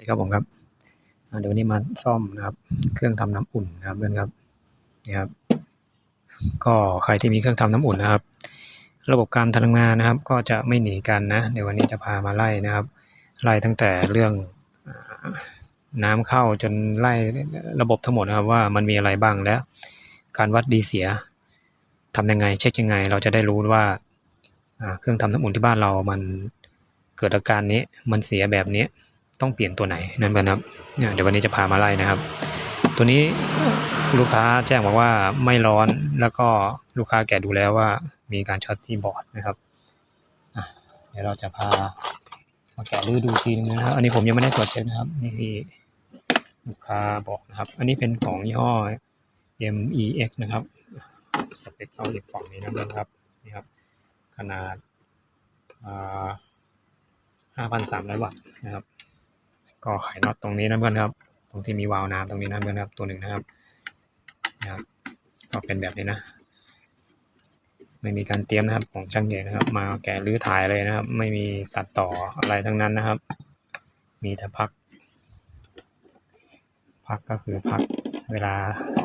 ดีครับผมครับเดี๋ยววันนี้มาซ่อมนะครับ เครื่องทำน้ำอุ่นนะครับเพื่อนครับนี่ครับ ก็ใครที่มีเครื่องทำน้ำอุ่นนะครับ ระบบการทำงานนะครับ ก็จะไม่หนีกันนะเดี๋ยววันนี้จะพามาไล่นะครับ ไล่ตั้งแต่เรื่องน้ำเข้าจนไล่ระบบทั้งหมดนะครับ ว่ามันมีอะไรบ้างและการวัดดีเสียทำยังไง เช็คยังไง เราจะได้รู้ว่าอ่าเครื่องทำน้ำอุ่นที่บ้านเรามันเกิดอาการนี้มันเสียแบบนี้ ต้องเปลี่ยนตัวไหนนั่นกันครับเดี๋ยววันนี้จะพามาไล่นะครับ ตัวนี้ลูกค้าแจ้งบอกว่าไม่ร้อนแล้วก็ลูกค้าแกะดูแล้วว่ามีการช็อตที่บอร์ดนะครับเดี๋ยวเราจะพามาแกะรื้อดูทีนึงนะครับ อันนี้ผมยังไม่ได้ตรวจเช็คนะครับ นี่ที่ลูกค้าบอกนะครับ อันนี้เป็นของยี่ห้อ MEX นะครับ สเปคเข้าอีกฝั่งนี้นะครับนี่ครับ ขนาดอ่า5,300 วัตต์นะครับ ก็ไขน็อตตรงนี้นะเพื่อนครับ ตรงที่มีวาล์วน้ำตรงนี้นะเพื่อนครับ ตัวหนึ่งนะครับนะครับก็เป็นแบบนี้นะ ไม่มีการเตรียมนะครับของช่างเอกนะครับ มาแกะรื้อถ่ายเลยนะครับ ไม่มีตัดต่ออะไรทั้งนั้นนะครับ มีแต่พัก พักก็คือพักเวลา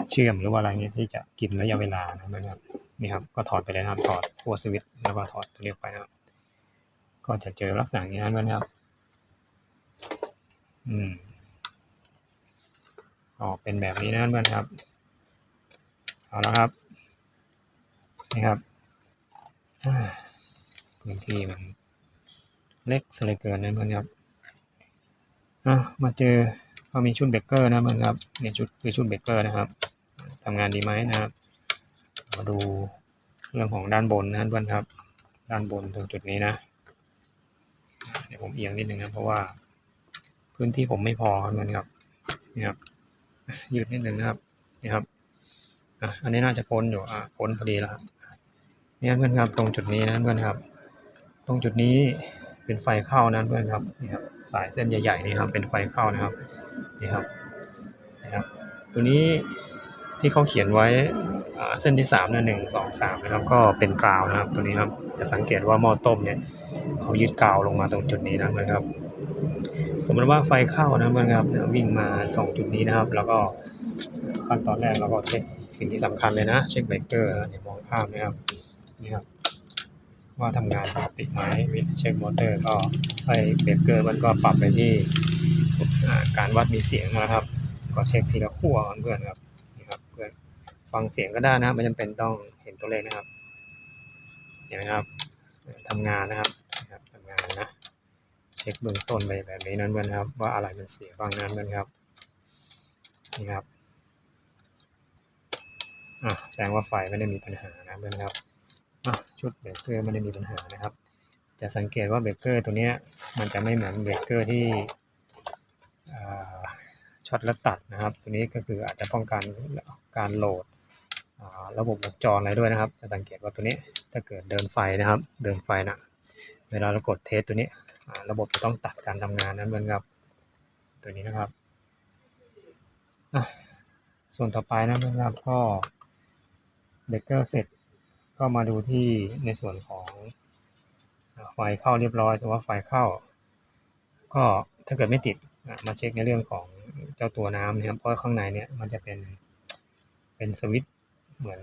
เชื่อมหรือว่าอะไรเงี้ยที่จะกินระยะเวลานะครับนี่ครับก็ถอดไปเลยนะครับถอดพวกสวิตช์แล้วก็ถอดตัวเรียกไปนะครับ ก็จะเจอลักษณะนี้นะเพื่อนครับ อืมก็เป็นแบบนี้นะเพื่อนครับ เอาละครับ นี่ครับพื้นที่มันเล็กสเลยเกินนะเพื่อนครับอะมาเจอก็มีชุดเบเกอร์นะเพื่อนครับนี่ชุดคือชุดเบเกอร์นะครับทำงานดีไหมนะครับ มาดูเรื่องของด้านบนนะเพื่อนครับ ด้านบนตรงจุดนี้นะ เดี๋ยวผมเอียงนิดนึงนะเพราะว่า พื้นที่ผมไม่พอครับเพื่ครับนี่ครับยืดนิดนึงนะครับนี่ครับอะอันนี้น่าจะพ้นอยู่อะพ้นพอดีแล้วครับนี่เพื่อนครับตรงจุดนี้นะเพื่อนครับ ตรงจุดนี้เป็นไฟเข้านะเพื่อนครับนี่ครับสายเส้นใหญ่ๆนี่ครับเป็นไฟเข้านะครับนี่ครับนะครับตัวนี้ที่เขาเขียนไว้เส้นที่สามนะหนึ่งสองสามนะครับ ก็เป็นกาวนะครับ ตัวนี้ครับจะสังเกตว่าหม้อต้มเนี่ยเขายึดกาวลงมาตรงจุดนี้นะเพื่อนครับ สมมติว่าไฟเข้านะเพื่อนครับเนี่ยวิ่งมาสองจุดนี้นะครับ แล้วก็ขั้นตอนแรกเราก็เช็คสิ่งที่สำคัญเลยนะ เช็คเบรกเกอร์นะเดี๋ยวมองภาพนะครับนี่ครับ ว่าทำงานปกติไหมเช็คมอเตอร์ก็ไอเบรกเกอร์มันก็ปรับไปที่การวัดมีเสียงนะครับ ก็เช็คทีละขั้วเพื่อนครับนี่ครับเพื่อนฟังเสียงก็ได้นะไม่จำเป็นต้องเห็นตัวเลขนะครับ เห็นไหมครับทำงานนะครับทำงานนะ ช็คเบื้องต้นไปแบบนี้นั้นเพื่อนครับ ว่าอะไรมันเสียบ้างนั้นเพื่อนครับนี่ครับอะแสดงว่าไฟไม่ได้มีปัญหานะเพื่อนครับอะชุดเบรกเกอร์ไม่ได้มีปัญหานะครับ จะสังเกตว่าเบรกเกอร์ตัวเนี้ยมันจะไม่เหมือนเบรกเกอร์ที่อ่าช็อตและตัดนะครับ ตัวนี้ก็คืออาจจะป้องกันการโหลดอ่าระบบวงจรอะไรด้วยนะครับ จะสังเกตว่าตัวนี้ถ้าเกิดเดินไฟนะครับ เดินไฟนะเวลาเรากดเทสตัวนี้ ระบบจะต้องตัดการทำงานนั้นเหมือนกับตัวนี้นะครับ ส่วนต่อไปนะเพื่อนครับก็เบรกเกอร์เสร็จก็มาดูที่ในส่วนของไฟเข้าเรียบร้อยถือว่าไฟเข้า ก็ถ้าเกิดไม่ติดมาเช็คในเรื่องของเจ้าตัวน้ำนะครับเพราะข้างในเนี่ยมันจะเป็นเป็นสวิตช์เหมือน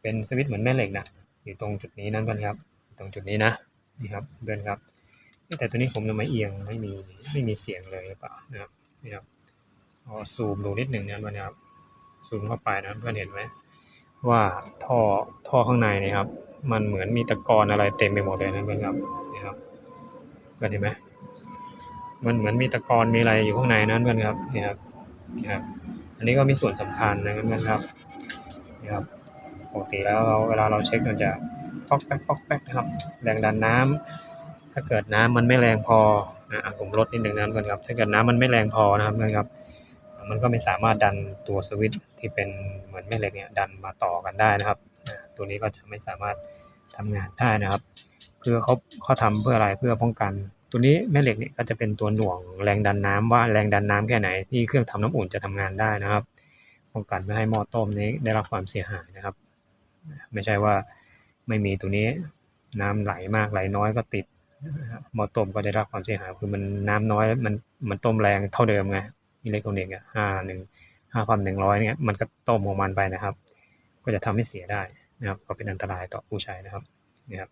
เป็นสวิตช์เหมือนแม่เหล็กนะอยู่ตรงจุดนี้นั่นเพื่อนครับ ตรงจุดนี้นะนี่ครับเพื่อนครับ แต่ตัวนี้ผมยังไม่เอียงไม่มีไม่มีเสียงเลยหรือเปล่านะครับนี่ครับพอซูมดูนิดหนึ่งนะมันนะครับซูมเข้าไปนะเพื่อนเห็นไหมว่าท่อท่อข้างในเนะครับ มันเหมือนมีตะกอนอะไรเต็มไปหมดเลยนะเพื่อนครับนี่ครับเพื่อนเห็นไหมมันเหมือนมีตะกอนมีอะไรอยู่ข้างในนั้นเพื่อนครับนี่ครับนี่ครับ อันนี้ก็มีส่วนสำคัญนะเพื่อนครับนี่ครับปกติแล้วเราเวลาเราเช็คมันจะป๊อกแป๊กป๊อกแป๊กนะครับแรงดันน้ำ ถ้าเกิดน้ำมันไม่แรงพออะผมลดนิดหนึ่งนะเพื่อนครับ ถ้าเกิดน้ำมันไม่แรงพอนะครับเพื่อนครับ มันก็ไม่สามารถดันตัวสวิตช์ที่เป็นเหมือนแม่เหล็กเนี่ยดันมาต่อกันได้นะครับ ตัวนี้ก็จะไม่สามารถทำงานได้นะครับเพื่อเขาเขาทำเพื่ออะไรเพื่อป้องกัน ตัวนี้แม่เหล็กเนี่ยก็จะเป็นตัวหน่วงแรงดันน้ำว่าแรงดันน้ำแค่ไหนที่เครื่องทำน้ำอุ่นจะทำงานได้นะครับ ป้องกันไม่ให้หม้อต้มนี้ได้รับความเสียหายนะครับ ไม่ใช่ว่าไม่มีตัวนี้น้ำไหลมากไหลน้อยก็ติด หม้อต้มก็ได้รับความเสียหายคือมันน้ำน้อยมันมันต้มแรงเท่าเดิมไงอิเล็กทรอนิกส์อะห้าหนึ่งห้าพันหนึ่งร้อยเนี่ยมันก็ต้มของมันไปนะครับ ก็จะทำให้เสียได้นะครับ ก็เป็นอันตรายต่อผู้ใช้นะครับนี่ครับ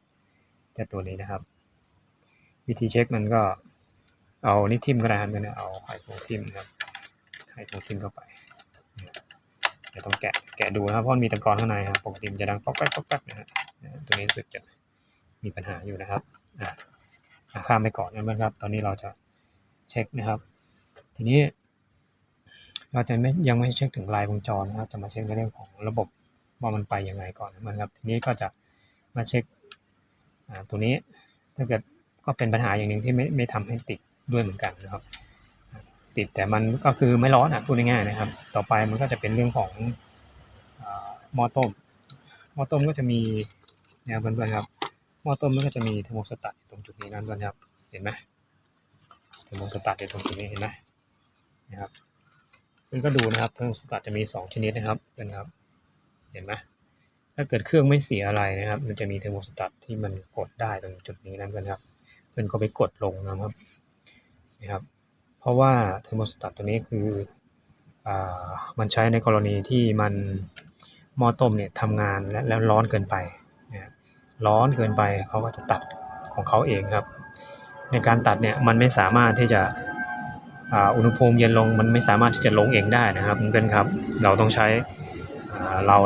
แต่ตัวนี้นะครับ วิธีเช็คมันก็เอานี่ทิมก็ได้ครับเนี่ยเอาไขควงทิมนะครับไขควงทิมเข้าไปเดี๋ยวต้องแกะแกะดูนะครับเพราะมีตะกอนข้างในครับปกติมันจะดังป๊อกแป๊กป๊อกแป๊กนะฮะตัวนี้รู้สึกจะมีปัญหาอยู่นะครับอะอะ ข้ามไปก่อนนะเพื่อนครับ ตอนนี้เราจะเช็คนะครับ ทีนี้เราจะไม่ยังไม่เช็คถึงลายวงจรนะครับ จะมาเช็คในเรื่องของระบบว่ามันไปยังไงก่อนนะครับ ทีนี้ก็จะมาเช็คตัวนี้ถ้าเกิดก็เป็นปัญหาอย่างหนึ่งที่ไม่ไม่ทำให้ติดด้วยเหมือนกันนะครับ ติดแต่มันก็คือไม่ร้อนอะพูดง่ายๆนะครับ ต่อไปมันก็จะเป็นเรื่องของอาหม้อต้มหม้อต้มก็จะมีเนี่ยเพื่อนๆครับ หม้อต้มมันก็จะมีเทอร์โมสตัตตรงจุดนี้นั่นเพื่อนครับเห็นไหมเทอร์โมสตัตอยู่ตรงจุดนี้เห็นไหมนะครับคุณก็ดูนะครับเทอร์โมสตัตจะมี 2 ชนิดนะครับเป็นครับ เห็นไหมถ้าเกิดเครื่องไม่เสียอะไรนะครับ มันจะมีเทอร์โมสตัตที่มันกดได้ตรงจุดนี้นั่นกันครับเพื่อนก็ไปกดลงนะครับนะครับ เพราะว่าเทอร์โมสตัตตัวนี้คืออ่ามันใช้ในกรณีที่มันหม้อต้มเนี่ยทำงานและแล้วร้อนเกินไป ร้อนเกินไปเขาก็จะตัดของเขาเองครับ ในการตัดเนี่ยมันไม่สามารถที่จะอ,อุณหภูมิเย็นลงมันไม่สามารถที่จะลงเองได้นะครับเพื่อนครับ เราต้องใช้เรา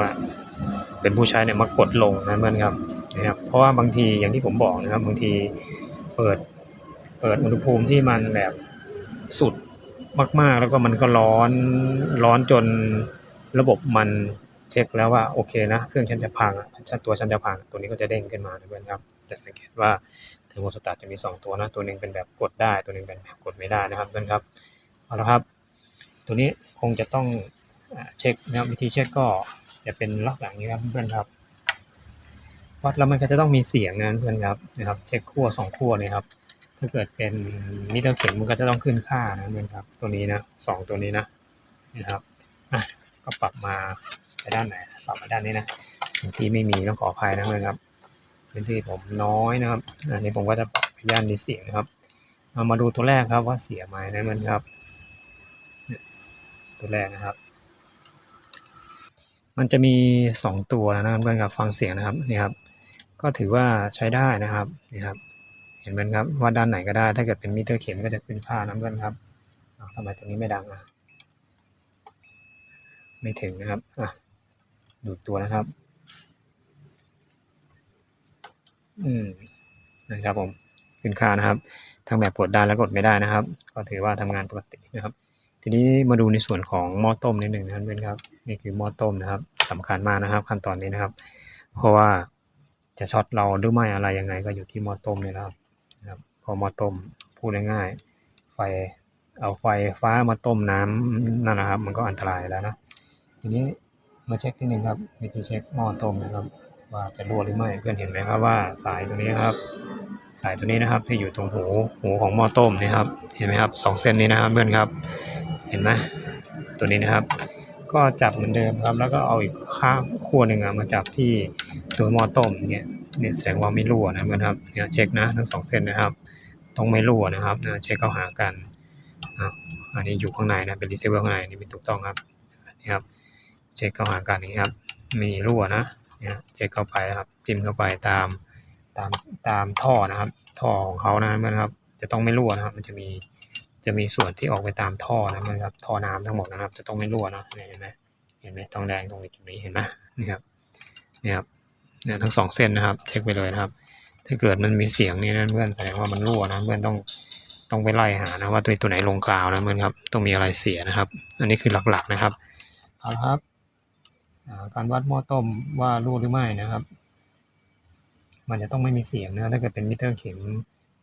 เป็นผู้ใช้เนี่ยมากดลงนะเพื่อนครับนะครับเพราะว่าบางทีอย่างที่ผมบอกนะครับบางทีเปิดเปิดอุณหภูมิที่มันแบบสุดมาก ๆ แล้วก็มันก็ร้อนร้อนจนระบบมันเช็คแล้วว่าโอเคนะ เครื่องฉันจะพัง ตัวฉันจะพังตัวนี้ก็จะเด้งขึ้นมานะเพื่อนครับจะสังเกตว่าเทอร์โมสตัตจะมี 2 ตัวนะ ตัวหนึ่งเป็นแบบกดได้ ตัวหนึ่งเป็นแบบกดไม่ได้นะครับเพื่อนครับเอาละครับ ตัวนี้คงจะต้องเช็คนะครับวิธีเช็คก็จะเป็นลักษณะนี้ครับเพื่อนครับวัดแล้วมันก็จะต้องมีเสียงนะเพื่อนครับนะครับเช็คขั้วสองขั้วนี่ครับถ้าเกิดเป็นมิเตอร์เข็มมันก็จะต้องขึ้นค่านะเพื่อนครับ ตัวนี้นะสองตัวนี้นะนะครับอะก็ปรับมาไปด้านไหนปรับมาด้านนี้นะ ที่ไม่มีต้องขออภัยนะครับพื้นที่ผมน้อยนะครับ อันนี้ผมก็จะปรับย่านมีเสียงนะครับเอามาดูตัวแรกครับว่าเสียไหมนะมันครับ ตัวแรกนะครับ มันจะมีสองตัวนะครับเพื่อนครับฟังเสียงนะครับนี่ครับ ก็ถือว่าใช้ได้นะครับนี่ครับ เห็นไหมครับว่าด้านไหนก็ได้ ถ้าเกิดเป็นมิเตอร์เข็มก็จะขึ้นค่านะเพื่อนครับทำไมตัวนี้ไม่ดังอะไม่ถึงนะครับอะดูตัวนะครับ อืมนะครับผมขึ้นค่านะครับทั้งแบบกดได้และกดไม่ได้นะครับ ก็ถือว่าทำงานปกตินะครับ ทีนี้มาดูในส่วนของหม้อต้มนิดหนึ่งนะครับเพื่อนครับนี่คือหม้อต้มนะครับสำคัญมากนะครับ ขั้นตอนนี้นะครับ เพราะว่าจะช็อตเราหรือไม่อะไรยังไงก็อยู่ที่หม้อต้มเนี่ยนะครับนะครับ พอหม้อต้มพูดง่ายๆไฟเอาไฟฟ้ามาต้มน้ำนั่นนะครับ มันก็อันตรายแล้วนะทีนี้มาเช็คที่หนึ่งครับวิธีเช็คหม้อต้มนะครับ ว่าจะรั่วหรือไม่เพื่อนเห็นไหมครับว่าสายตัวนี้ครับ สายตัวนี้นะครับที่อยู่ตรงหูหูของหม้อต้มนี่ครับเห็นไหมครับสองเส้นนี้นะครับเพื่อนครับเห็นไหมตัวนี้นะครับ ก็จับเหมือนเดิมครับ แล้วก็เอาอีกข้างขั้วหนึ่งอะมาจับที่ตัวหม้อต้มเนี่ยเนี่ยแสดงว่าไม่รั่วนะเพื่อนครับเนี่ยเช็คนะทั้งสองเส้นนะครับต้องไม่รั่วนะครับนะเช็คเข้าหากันอะอันนี้อยู่ข้างในนะเป็นรีเซิร์ฟข้างในนี่เป็นถูกต้องครับนี่ครับเช็คเข้าหากันอย่างนี้ครับมีรั่วนะ นี่ยเช็คเข้าไปครับจิ้มเข้าไปตามตามตามท่อนะครับ ท่อของเขานะนครับ จะต้องไม่รั่วนะครับ มันจะมีจะมีส่วนที่ออกไปตามท่อนะครับท่อน้ำทั้งหมดนะครับ จะต้องไม่รั่วนะเนี่ยเห็นไหมเห็นไหมทองแดงตรงนี้จุดนี้เห็นไหมนี่ครับนี่ครับเนี่ยทั้งสองเส้นนะครับ เช็คไปเลยนะครับ ถ้าเกิดมันมีเสียงนี่นะเพื่อนแสดงว่ามันรั่วนะเพื่อนต้องต้องไปไล่หานะว่าตัวตัวไหนลงกล่าวนะเพื่อนครับต้องมีอะไรเสียนะครับ อันนี้คือหลักๆนะครับเอาละครับ การวัดหม้อต้มว่ารั่วหรือไม่นะครับ มันจะต้องไม่มีเสียงนะถ้าเกิดเป็นมิเตอร์เข็ม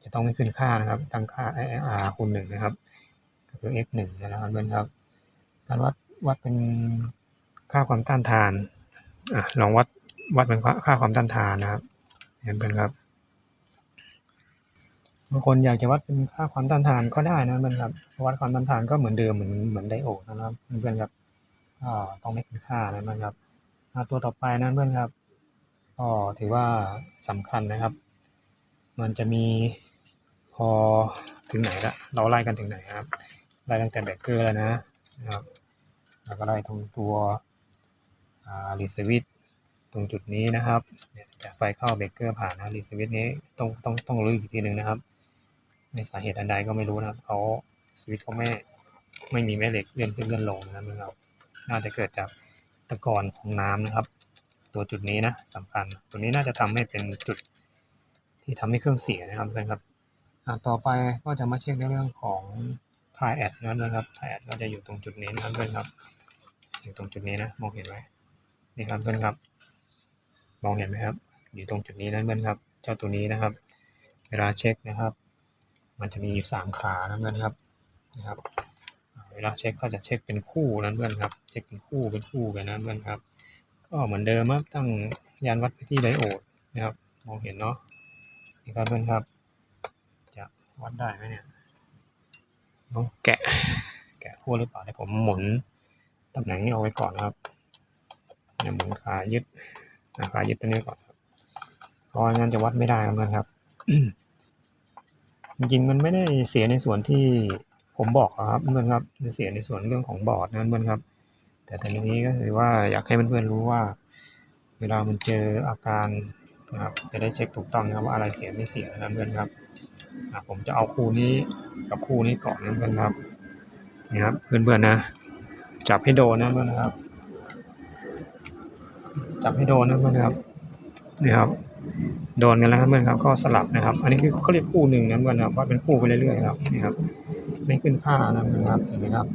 จะต้องไม่ขึ้นค่านะครับ ตั้งค่า IR คูณหนึ่งนะครับก็คือ F หนึ่งนะครับเพื่อนครับ การวัดวัดเป็นค่าความต้านทานอะลองวัดวัดเป็นค่าความต้านทานนะครับเห็นเพื่อนครับบางคนอยากจะวัดเป็นค่าความต้านทานก็ได้นะเพื่อนครับวัดความต้านทานก็เหมือนเดิมเหมือนเหมือนไดโอดนะครับเพื่อนครับ ก็ต้องไม่ขึ้นค่านะเพื่อนครับตัวต่อไปนั้นเพื่อนครับก็ถือว่าสำคัญนะครับ มันจะมีพอถึงไหนละเราไล่กันถึงไหนครับไล่ตั้งแต่เบกเกอร์แล้วนะนะครับแล้วก็ไล่ตรงตัวรีสวิตตรงจุดนี้นะครับเนี่ยไฟเข้าเบกเกอร์ผ่านนะรีสวิตนี้ต้องต้องต้องรู้อีกทีหนึ่งนะครับ ในสาเหตุอันใดก็ไม่รู้นะครับเขาสวิตเขาไม่ไม่มีแม่เหล็กเลื่อนขึ้นเลื่อนลงนะครับ น่าจะเกิดจากตะกอนของน้ำนะครับ ตัวจุดนี้นะสำคัญ ตัวนี้น่าจะทำให้เป็นจุดที่ทำให้เครื่องเสียนะครับเพื่อนครับต่อไปก็จะมาเช็คในเรื่องของทายแอดนะครับทายแอดก็จะอยู่ตรงจุดนี้นะครับเพื่อนครับ อยู่ตรงจุดนี้นะมองเห็นไหมนี่ครับเพื่อนครับ มองเห็นไหมครับ อยู่ตรงจุดนี้นะเพื่อนครับ เจ้าตัวนี้นะครับ เวลาเช็คนะครับ มันจะมีอยู่สามขานะเพื่อนครับนะครับ เวลาเช็คก็จะเช็คเป็นคู่นะเพื่อนครับ เช็คเป็นคู่เป็นคู่กันนะเพื่อนครับ ก็เหมือนเดิมครับตั้งยานวัดไปที่ไดโอดนะครับมองเห็นเนาะนี่ครับเพื่อนครับ จะวัดได้ไหมเนี่ยต้องแกะแกะคู่หรือเปล่าเดี๋ยวผมหมุนตำแหน่งนี้เอาไว้ก่อนนะครับเนี่ยหมุนขายึดอ่าขายึดตัวนี้ก่อนครับเพราะงั้นจะวัดไม่ได้ครับเพื่อนครับจริงๆมันไม่ได้เสียในส่วนที่ ผมบอกครับเพื่อนครับเสียในส่วนเรื่องของบอร์ดนะเพื่อนครับ แต่ทีนี้ก็คือว่าอยากให้เพื่อนๆรู้ว่า เวลามันเจออาการนะครับจะได้เช็คถูกต้องนะครับว่าอะไรเสียไม่เสียนะเพื่อนครับผมจะเอาคู่นี้กับคู่นี้ก่อนนะเพื่อนครับนี่ครับเพื่อนๆนะ จับให้โดนนะเพื่อนครับ จับให้โดนนะเพื่อนครับนี่ครับโดนกันแล้วครับเพื่อนครับก็สลับนะครับ อันนี้คือเขาเรียกคู่หนึ่งนะเพื่อนครับว่าเป็นคู่ไปเรื่อยๆครับนี่ครับ ไม่ขึ้นค่านะครับเห็นไหมครับ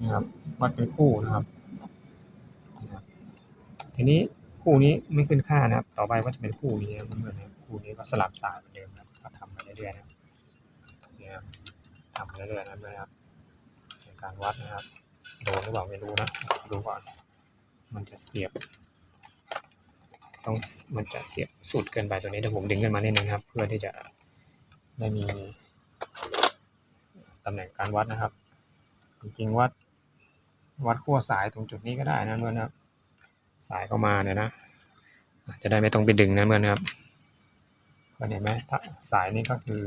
นี่ครับวัดเป็นคู่นะครับ ทีนี้คู่นี้ไม่ขึ้นค่านะครับ ต่อไปก็จะเป็นคู่นี้นะเพื่อนนะคู่นี้ก็สลับสายเหมือนเดิมนะครับก็ทำไปเรื่อยๆนะครับนี่ครับทำไปเรื่อยๆนะเพื่อนครับในการวัดนะครับ โดนหรือเปล่าไม่รู้นะดูก่อน มันจะเสียบ ต้องมันจะเสียบสุดเกินไปตัวนี้เดี๋ยวผมดึงขึ้นมานิดนึงครับ เพื่อที่จะได้มี ตำแหน่งการวัดนะครับ จริงๆวัดวัดขั้วสายตรงจุดนี้ก็ได้นะเพื่อนครับ สายเข้ามาเนี่ยนะจะได้ไม่ต้องไปดึงนะเพื่อนครับก็เห็นไหมถ้าสายนี้ก็คือ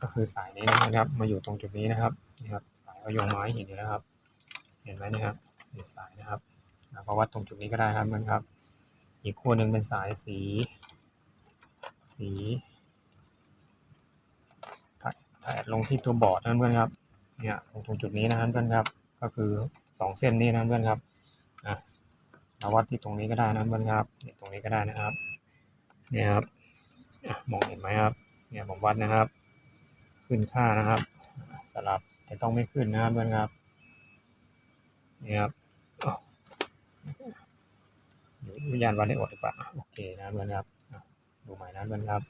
ก็คือสายนี้นะครับ มาอยู่ตรงจุดนี้นะครับนี่ครับสายก็โยงไม้เห็นอยู่แล้วครับ เห็นไหมนะครับนี่สายนะครับแล้วก็วัดตรงจุดนี้ก็ได้ครับเพื่อนครับ อีกขั้วหนึ่งเป็นสายสี สี แอดลงที่ตัวบอร์ดนะเพื่อนครับ เนี่ยลงตรงจุดนี้นะครับเพื่อนครับ ก็คือสองเส้นนี้นะเพื่อนครับอะเราวัดที่ตรงนี้ก็ได้นะเพื่อนครับเนี่ยตรงนี้ก็ได้นะครับ เนี่ยครับอะมองเห็นไหมครับ เนี่ยผมวัดนะครับ ขึ้นค่านะครับ สลับแต่ต้องไม่ขึ้นนะครับเพื่อนครับ เนี่ยครับอ้าววิญญาณวัดได้อดหรือเปล่าโอเคนะเพื่อนครับดูใหม่นะเพื่อนครับ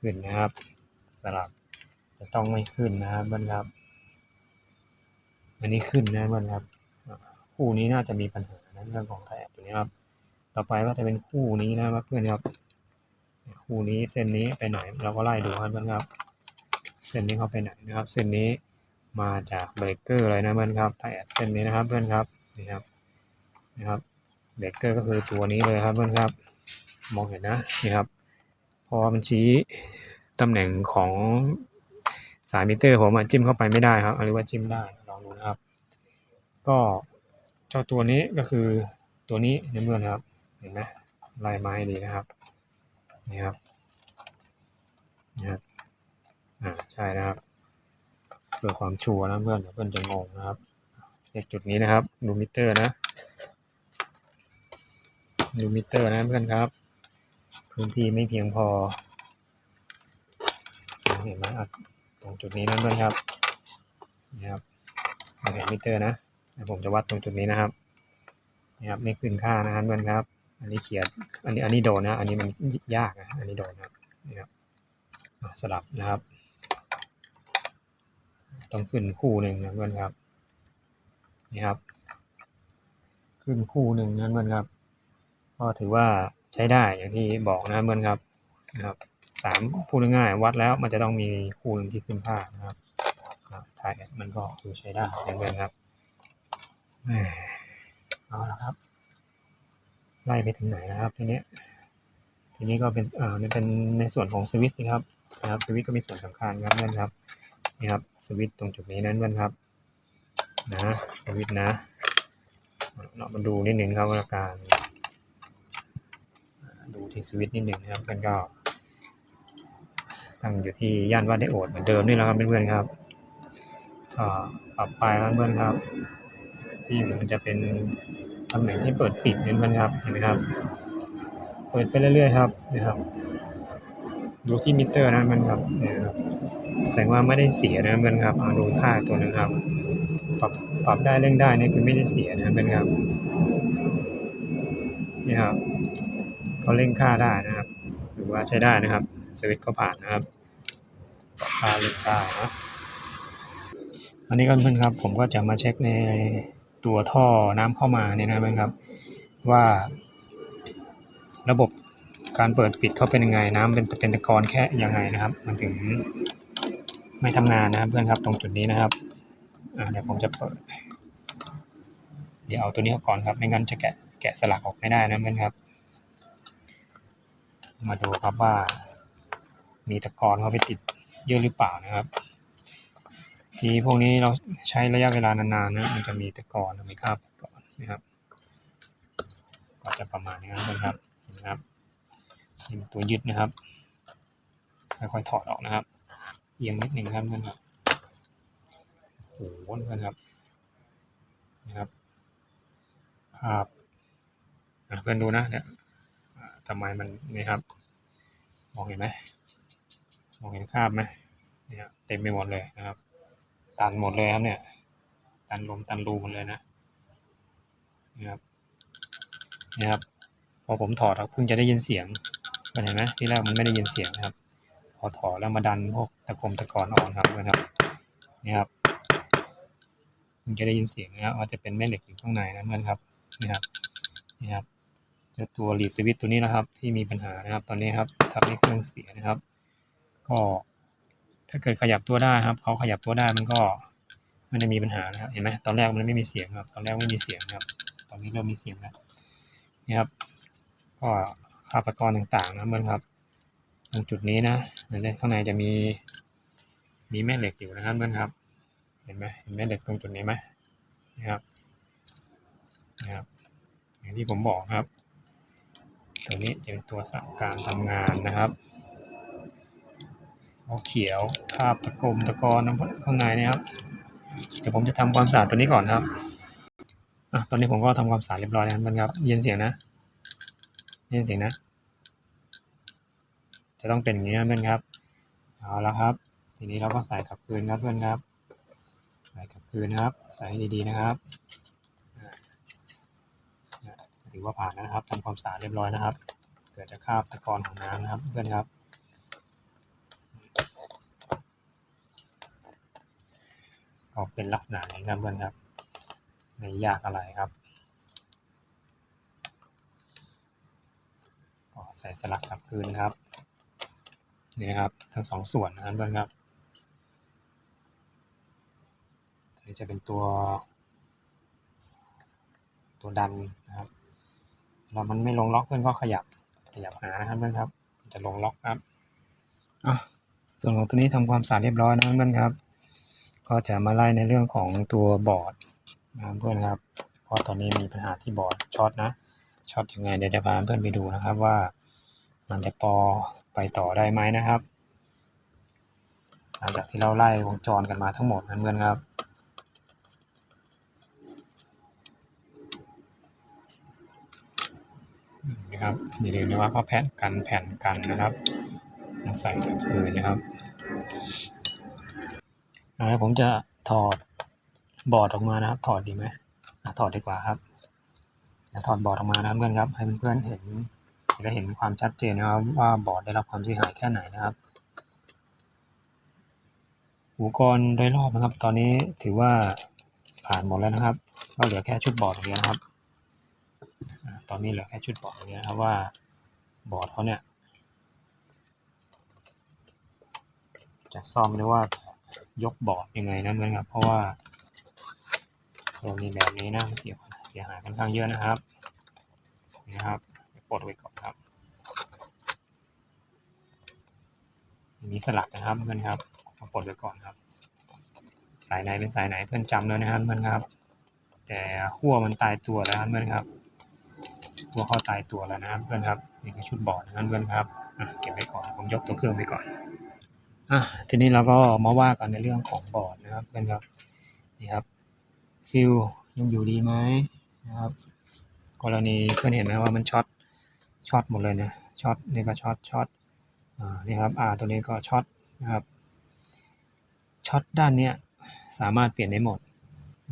ขึ้นนะครับ สลับ จะต้องไม่ขึ้นนะครับเพื่อนครับ อันนี้ขึ้นนะเพื่อนครับ คู่นี้น่าจะมีปัญหานะเรื่องของไทยแอดตัวนี้ครับ ต่อไปก็จะเป็นคู่นี้นะครับเพื่อนครับ คู่นี้เส้นนี้ไปไหนเราก็ไล่ดูครับเพื่อนครับ เส้นนี้เขาไปไหนนะครับ เส้นนี้มาจากเบรกเกอร์เลยนะเพื่อนครับไทยแอดเส้นนี้นะครับเพื่อนครับนี่ครับนะครับเบรกเกอร์ก็คือตัวนี้เลยครับเพื่อนครับมองเห็นนะนี่ครับ พอมันชี้ตำแหน่งของ สายมิเตอร์ผมอะจิ้มเข้าไปไม่ได้ครับหรือว่าจิ้มได้ลองดูนะครับ ก็เจ้าตัวนี้ก็คือตัวนี้ในเมื่อนครับ เห็นไหมลายไม้ดีนะครับนี่ครับนี่ครับอ่าใช่นะครับเพื่อความชัวร์นะเพื่อนเพื่อนจะงงนะครับเช็คจุดนี้นะครับ ดูมิเตอร์นะดูมิเตอร์นะเพื่อนครับ พื้นที่ไม่เพียงพอเห็นไหมอะ รงจุดนี้นะเพื่อนครับนี่ครับเราเห็นมิเตอร์นะผมจะวัดตรงจุดนี้นะครับนี่ครับไม่ขึ้นค่านะครับเพื่อนครับ อันนี้เขียนอันนี้อันนี้โดนนะอันนี้มันยากนะอันนี้โดนนะครับนี่ครับสลับนะครับ ต้องขึ้นคู่หนึ่งนะเพื่อนครับนี่ครับ ขึ้นคู่หนึ่งนะเพื่อนครับ ก็ถือว่าใช้ได้อย่างที่บอกนะเพื่อนครับนะครับ สามพูดง่ายๆวัดแล้วมันจะต้องมีคู่หนึ่งที่ขึ้นผ้านะครับถ่ายมันก็ถือใช้ได้เหมือนกันครับเอาละครับ ไล่ไปถึงไหนนะครับทีนี้ทีนี้ก็เป็นอ่ามันเป็นในส่วนของสวิตช์นะครับนะครับสวิตช์ก็มีส่วนสำคัญครับเพื่อนครับนี่ครับสวิตช์ตรงจุดนี้นั้นเพื่อนครับ นะสวิตช์นะเรามาดูนิดหนึ่งครับว่าการดูที่สวิตช์นิดหนึ่งนะครับเพื่อนก็ ตั้งอยู่ที่ย่านวัดได้โอดเหมือนเดิมนี่แหละครับเพื่อนๆครับปรับไปครับเพื่อนครับ ที่มันจะเป็นตำแหน่งที่เปิดปิดเพื่อนๆครับเห็นไหมครับ เปิดไปเรื่อยๆครับนะครับดูที่มิเตอร์นะมันครับเนี่ยครับแสดงว่าไม่ได้เสียนะเพื่อนครับเอาดูค่าตัวนึงครับ ปรับปรับได้เร่งได้นี่คือไม่ได้เสียนะเพื่อนครับนี่ครับเขาเร่งค่าได้นะครับ หรือว่าใช้ได้นะครับ สวิตช์ก็ผ่านนะครับปรับค่าเร่งได้นะอันนี้ก็เพื่อนครับผมก็จะมาเช็คในตัวท่อน้ำเข้ามาเนี่ยนะเพื่อนครับ ว่า ระบบการเปิดปิดเขาเป็นยังไงน้ำเป็นเป็นตะกอนแค่ยังไงนะครับ มันถึงไม่ทำงานนะครับเพื่อนครับตรงจุดนี้นะครับเดี๋ยวผมจะเปิด เดี๋ยวเอาตัวนี้ออกก่อนครับไม่งั้นจะแกะแกะสลักออกไม่ได้นะเพื่อนครับ มาดูครับว่า มีตะกอนเขาไปติดเยอะหรือเปล่านะครับ ทีพวกนี้เราใช้ระยะเวลานานๆนะมันจะมีตะกอนมีคราบตะกอนนะครับ ก็จะประมาณนี้นะเพื่อนครับเห็นไหมครับนี่เป็นตัวยึดนะครับค่อยๆถอดออกนะครับ เอียงนิดหนึ่งครับเพื่อนครับโอ้โหเพื่อนครับนะครับครับอะเพื่อนดูนะเนี่ยทำไมมันนี่ครับ มองเห็นไหม มองเห็นคราบไหมเนี่ยเต็มไปหมดเลยนะครับ ตันหมดเลยครับเนี่ย ตันลมตันรูหมดเลยนะนะครับนี่ครับ พอผมถอดครับเพิ่งจะได้ยินเสียงเห็นไหมที่แรกมันไม่ได้ยินเสียงนะครับ พอถอดแล้วมาดันพวกตะกรมตะกอนออกครับนะครับนี่ครับเพิ่งจะได้ยินเสียงนะครับว่าจะเป็นแม่เหล็กอยู่ข้างในนะเพื่อนครับนี่ครับนี่ครับจ้าตัวลีดสวิตตัวนี้นะครับ ที่มีปัญหานะครับ ตอนนี้ครับทำให้เครื่องเสียนะครับ ก็ถ้าเกิดขยับตัวได้ครับเขาขยับตัวได้มันก็ไม่ได้มีปัญหานะครับเห็นไหมตอนแรกมันไม่มีเสียงครับ ตอนแรกไม่มีเสียงครับ ตอนนี้เริ่มมีเสียงแล้วนี่ครับ ก็คาบตะกอนต่างๆนะเพื่อนครับ ตรงจุดนี้นะในข้างในจะมี มีแม่เหล็กอยู่นะครับเพื่อนครับ เห็นไหมเห็นแม่เหล็กตรงจุดนี้ไหมนะครับนะครับ อย่างที่ผมบอกครับ ตัวนี้จะเป็นตัวสั่งการทำงานนะครับ เอเขียวคาบตะกรมตะกอนข้างในนะครับ เดี๋ยวผมจะทำความสะอาดตัวนี้ก่อนครับอะตอนนี้ผมก็ทำความสะอาดเรียบร้อยแล้วนะเพื่อนครับเย็นเสียงนะเย็นเสียงนะ จะต้องเป็นอย่างนี้นะเพื่อนครับเอาละครับ ทีนี้เราก็ใส่กับคืนครับเพื่อนครับ ใส่กับคืนนะครับ ใส่ให้ดีๆนะครับถือว่าผ่านแล้วนะครับทำความสะอาดเรียบร้อยนะครับ เกิดจากคราบตะกอนของน้ำนะครับเพื่อนครับ ก็เป็นลักษณะนี้ครับเพื่อนครับ ไม่ยากอะไรครับก็ใส่สลักกลับคืนนะครับนี่นะครับทั้งสองส่วนนะครับเพื่อนครับนี้จะเป็นตัว ตัวดันนะครับเรามันไม่ลงล็อกเพื่อนก็ขยับขยับหานะครับเพื่อนครับ จะลงล็อกครับอะส่วนของตัวนี้ทำความสะอาดเรียบร้อยนะเพื่อนครับ ก็จะมาไล่ในเรื่องของตัวบอร์ดนะเพื่อนครับเพราะตอนนี้มีปัญหาที่บอร์ดช็อตนะช็อตยังไงเดี๋ยวจะพาเพื่อนไปดูนะครับว่ามันจะปอไปต่อได้ไหมนะครับหลังจากที่เราไล่วงจรกันมาทั้งหมดนั้นเพื่อนครับนะครับอย่าลืมนะว่าเขาแผ่นกันแผ่นกันนะครับมาใส่กับคืนนะครับ แล้วผมจะถอดบอร์ดออกมานะครับ ถอดดีไหมถอดดีกว่าครับถอดบอร์ดออกมานะเพื่อนครับ ให้เพื่อนๆเห็นจะเห็นความชัดเจนนะครับว่าบอร์ดได้รับความเสียหายแค่ไหนนะครับ อุปกรณ์โดยรอบนะครับ ตอนนี้ถือว่าผ่านหมดแล้วนะครับ ก็เหลือแค่ชุดบอร์ดอย่างเดียวครับ ตอนนี้เหลือแค่ชุดบอร์ดอย่างเดียวครับว่าบอร์ดเขาเนี่ยจะซ่อมหรือว่า ยกบอร์ดยังไงนะเพื่อนครับ เพราะว่ากรณีแบบนี้นะเสียเสียหายค่อนข้างเยอะนะครับนี่นะครับปลดไว้ก่อนครับ มีสลักนะครับเพื่อนครับเอาปลดไว้ก่อนครับ สายไหนเป็นสายไหนเพื่อนจำเลยนะครับเพื่อนครับ แต่ขั้วมันตายตัวแล้วครับเพื่อนครับ ตัวเขาตายตัวแล้วนะครับเพื่อนครับนี่คือชุดบอร์ดนะครับเพื่อนครับเก็บไว้ก่อนผมยกตัวเครื่องไปก่อน อะทีนี้เราก็มาว่ากันในเรื่องของบอร์ดนะครับเพื่อนครับนี่ครับฟิลยังอยู่ดีไหมนะครับ กรณีเพื่อนเห็นไหมว่ามันช็อตช็อตหมดเลยนะช็อตนี่ก็ช็อตช็อตอ่านี่ครับอ่าตัวนี้ก็ช็อตนะครับช็อตด้านเนี้ยสามารถเปลี่ยนได้หมด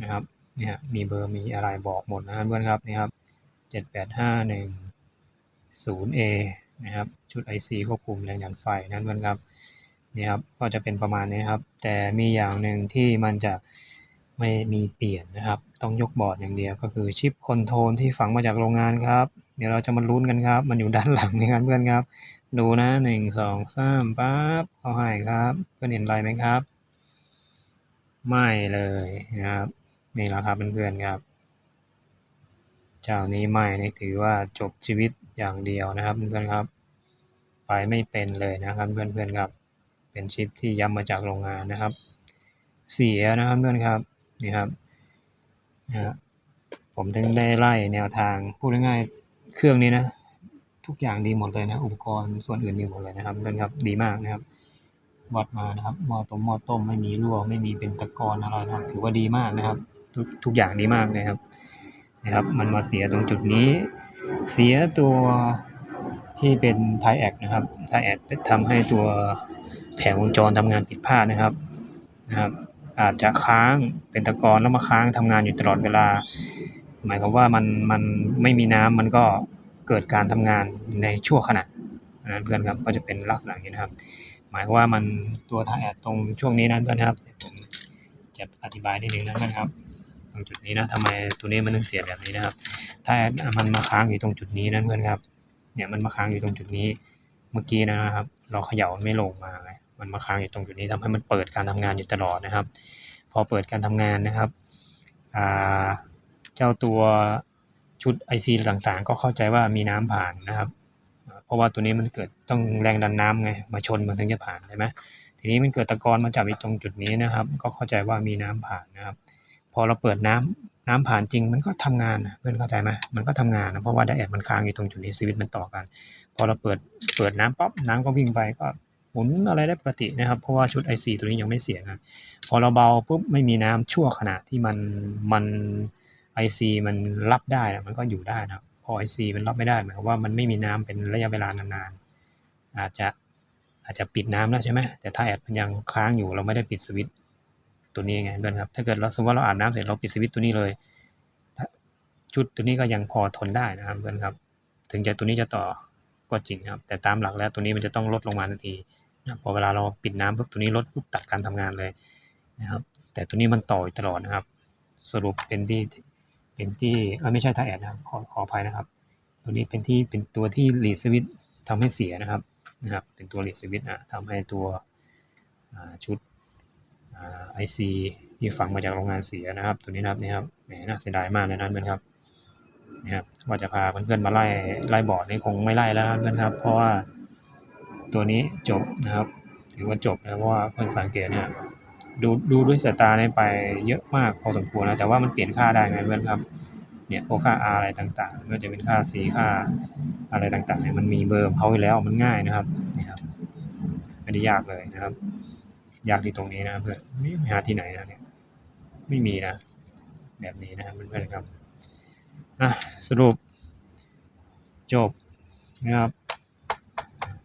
นะครับเนี่ยมีเบอร์มีอะไรบอกหมดนะครับเพื่อนครับนี่ครับเจ็ดแปดห้าหนึ่งศูนย์เอนะครับชุด IC ควบคุมแรงดันไฟนั่นเพื่อนครับ นี่ครับก็จะเป็นประมาณนี้ครับ แต่มีอย่างหนึ่งที่มันจะไม่มีเปลี่ยนนะครับ ต้องยกบอร์ดอย่างเดียวก็คือชิปคอนโทรลที่ฝังมาจากโรงงานครับ เดี๋ยวเราจะมาลุ้นกันครับ มันอยู่ด้านหลังนี่ครับเพื่อนครับ ดูนะหนึ่งสองสามปั๊บเขาให้ครับเพื่อนเห็นอะไรไหมครับ ไม่เลยนะครับนี่แหละครับเพื่อนๆครับเจ้านี้ไม่นี่ถือว่าจบชีวิตอย่างเดียวนะครับเพื่อนๆครับ ไปไม่เป็นเลยนะครับเพื่อนๆครับ เป็นชิปที่ย้ำมาจากโรงงานนะครับ เสียนะครับเพื่อนครับนี่ครับนะฮะผมถึงได้ไล่แนวทางพูดง่ายๆเครื่องนี้นะ ทุกอย่างดีหมดเลยนะ อุปกรณ์ส่วนอื่นดีหมดเลยนะครับเพื่อนครับดีมากนะครับวัดมานะครับหม้อต้มหม้อต้มไม่มีรั่วไม่มีเป็นตะกอนอะไรนะครับ ถือว่าดีมากนะครับ ทุกทุกอย่างดีมากนะครับนะครับ มันมาเสียตรงจุดนี้ เสียตัวที่เป็นไทแอคนะครับไทแอคทำให้ตัว แผงวงจรทำงานผิดพลาดนะครับนะครับ อาจจะค้างเป็นตะกอนแล้วมาค้างทำงานอยู่ตลอดเวลา หมายความว่ามันมันไม่มีน้ำมันก็เกิดการทำงานในชั่วขณะนะเพื่อนครับก็จะเป็นลักษณะนี้นะครับ หมายความว่ามันตัวทางแอดตรงช่วงนี้นะเพื่อนครับผมจะอธิบายนิดนึงนะเพื่อนครับตรงจุดนี้นะทำไมตัวนี้มันถึงเสียแบบนี้นะครับ ถ้ามันมาค้างอยู่ตรงจุดนี้นะเพื่อนครับเนี่ยมันมาค้างอยู่ตรงจุดนี้เมื่อกี้นะครับ เราเขย่าไม่ลงมาไง มันมาค้างอยู่ตรงจุดนี้ทำให้มันเปิดการทำงานอยู่ตลอดนะครับ พอเปิดการทำงานนะครับเจ้าตัวชุด IC ต่างๆ ก็เข้าใจว่ามีน้ำผ่านนะครับ เพราะว่าตัวนี้มันเกิดต้องแรงดันน้ำไงมาชนมันถึงจะผ่านใช่ไหมทีนี้มันเกิดตะกอนมาจับอยู่ตรงจุดนี้นะครับ ก็เข้าใจว่ามีน้ำผ่านนะครับ พอเราเปิดน้ำน้ำผ่านจริงมันก็ทำงานเพื่อนเข้าใจไหมมันก็ทำงานนะเพราะว่าไดแอดมันค้างอยู่ตรงจุดนี้สวิตมันต่อกัน พอเราเปิดเปิดน้ำปั๊บน้ำก็วิ่งไปก็ มุนอะไรได้ปกตินะครับ เพราะว่าชุด IC ตัวนี้ยังไม่เสียนะพอเราเบาปุ๊บไม่มีน้ำชั่วขณะที่มันมัน IC มันรับได้นะมันก็อยู่ได้นะครับพอ IC มันรับไม่ได้หมายความว่ามันไม่มีน้ำเป็นระยะเวลานานๆ อาจจะอาจจะปิดน้ำแล้วใช่ไหมแต่ถ้าแอดมันยังค้างอยู่เราไม่ได้ปิดสวิตช์ตัวนี้ไงเพื่อนครับถ้าเกิดเราสมมติว่าเราอาบน้ำเสร็จเราปิดสวิตช์ตัวนี้เลยชุดตัวนี้ก็ยังพอทนได้นะครับเพื่อนครับ ถึงจะตัวนี้จะต่อก็จริงครับ แต่ตามหลักแล้วตัวนี้มันจะต้องลดลงมาทันที นะพอเวลาเราปิดน้ำปุ๊บตัวนี้ลดปุ๊บตัดการทำงานเลยนะครับ แต่ตัวนี้มันต่ออยู่ตลอดนะครับ สรุปเป็นที่เป็นที่ไม่ใช่ทาแอดนะครับขอขออภัยนะครับ ตัวนี้เป็นที่เป็นตัวที่ลีสวิตทำให้เสียนะครับนะครับ เป็นตัวลีสวิตอะทำให้ตัวชุดไอซีที่ฝังมาจากโรงงานเสียนะครับ ตัวนี้นะครับนี่ครับแหมน่าเสียดายมากเลยนะเพื่อนครับนี่ครับว่าจะพาเพื่อนๆมาไล่ไล่บอร์ดนี่คงไม่ไล่แล้วนะเพื่อนครับ เพราะว่า ตัวนี้จบนะครับถือว่าจบนะเพราะว่าเพื่อนสังเกตเนี่ยดูดูด้วยสายตาเนี่ยไปเยอะมากพอสมควรนะแต่ว่ามันเปลี่ยนค่าได้ไงเพื่อนครับเนี่ยพวกค่า R อะไรต่างๆไม่ว่าจะเป็นค่า C ค่าอะไรต่างๆเนี่ยมันมีเบอร์เขาอยู่แล้วมันง่ายนะครับนี่ครับไม่ได้ยากเลยนะครับ ยากที่ตรงนี้นะเพื่อนไม่หาที่ไหนนะเนี่ยไม่มีนะ แบบนี้นะครับเพื่อนๆครับอะสรุปจบนะครับ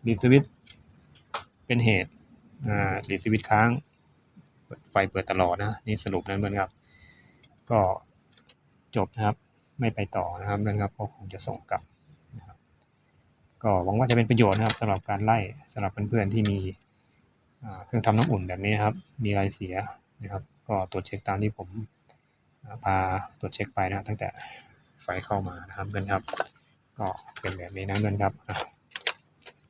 ดีสวิตเป็นเหตุอ่าดีสวิตค้างไฟเปิดตลอดนะนี่สรุปนั้นเพื่อนครับ ก็จบนะครับไม่ไปต่อนะครับเพื่อนครับก็คงจะส่งกลับนะครับก็หวังว่าจะเป็นประโยชน์นะครับสำหรับการไล่สำหรับเพื่อนๆที่มีเครื่องทำน้ำอุ่นแบบนี้นะครับ มีรายเสียนะครับ ก็ตรวจเช็คตามที่ผมพาตรวจเช็คไปนะตั้งแต่ไฟเข้ามานะครับเพื่อนครับ ก็เป็นแบบนี้นะเพื่อนครับ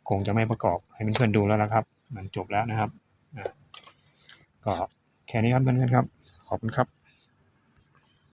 คงจะไม่ประกอบให้เพื่อนๆดูแล้วนะครับ มันจบแล้วนะครับอะก็แค่นี้ครับเพื่อนๆครับ ขอบคุณครับ